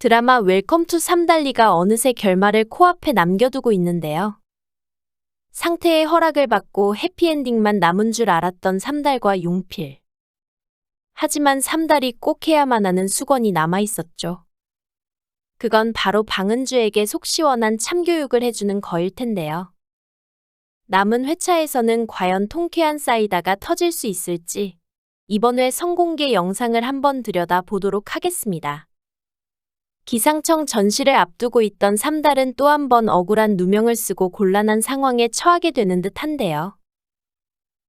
드라마 웰컴 투 삼달리가 어느새 결말을 코앞에 남겨두고 있는데요. 상태의 허락을 받고 해피엔딩만 남은 줄 알았던 삼달과 용필. 하지만 삼달이 꼭 해야만 하는 수건이 남아 있었죠. 그건 바로 방은주에게 속 시원한 참교육을 해주는 거일 텐데요. 남은 회차에서는 과연 통쾌한 사이다가 터질 수 있을지 이번 회 성공개 영상을 한번 들여다 보도록 하겠습니다. 기상청 전시를 앞두고 있던 삼달은 또 한 번 억울한 누명을 쓰고 곤란한 상황에 처하게 되는 듯한데요.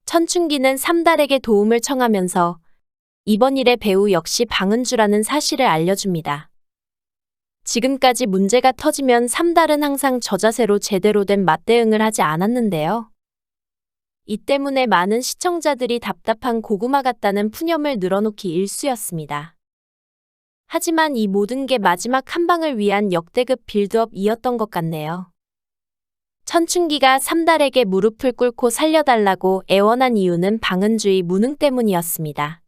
천춘기는 삼달에게 도움을 청하면서 이번 일의 배우 역시 방은주라는 사실을 알려줍니다. 지금까지 문제가 터지면 삼달은 항상 저자세로 제대로 된 맞대응을 하지 않았는데요. 이 때문에 많은 시청자들이 답답한 고구마 같다는 푸념을 늘어놓기 일쑤였습니다. 하지만 이 모든 게 마지막 한 방을 위한 역대급 빌드업이었던 것 같네요. 천춘기가 삼달에게 무릎을 꿇고 살려달라고 애원한 이유는 방은주의 무능 때문이었습니다.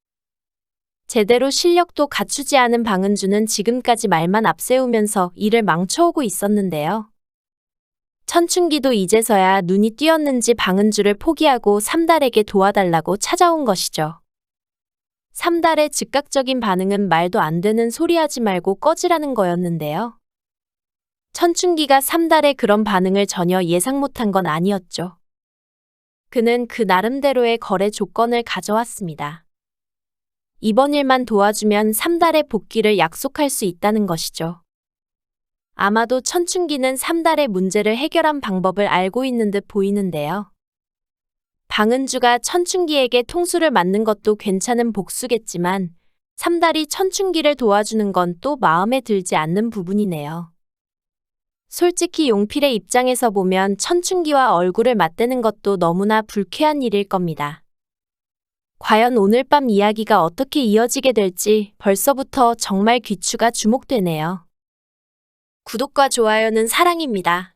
제대로 실력도 갖추지 않은 방은주는 지금까지 말만 앞세우면서 일을 망쳐오고 있었는데요. 천춘기도 이제서야 눈이 띄었는지 방은주를 포기하고 삼달에게 도와달라고 찾아온 것이죠. 삼달의 즉각적인 반응은 말도 안 되는 소리 하지 말고 꺼지라는 거였는데요. 천춘기가 삼달의 그런 반응을 전혀 예상 못한 건 아니었죠. 그는 그 나름대로의 거래 조건을 가져왔습니다. 이번 일만 도와주면 삼달의 복귀를 약속할 수 있다는 것이죠. 아마도 천춘기는 삼달의 문제를 해결한 방법을 알고 있는 듯 보이는데요. 방은주가 천춘기에게 통수를 맞는 것도 괜찮은 복수겠지만 삼달이 천춘기를 도와주는 건 또 마음에 들지 않는 부분이네요. 솔직히 용필의 입장에서 보면 천춘기와 얼굴을 맞대는 것도 너무나 불쾌한 일일 겁니다. 과연 오늘 밤 이야기가 어떻게 이어지게 될지 벌써부터 정말 귀추가 주목되네요. 구독과 좋아요는 사랑입니다.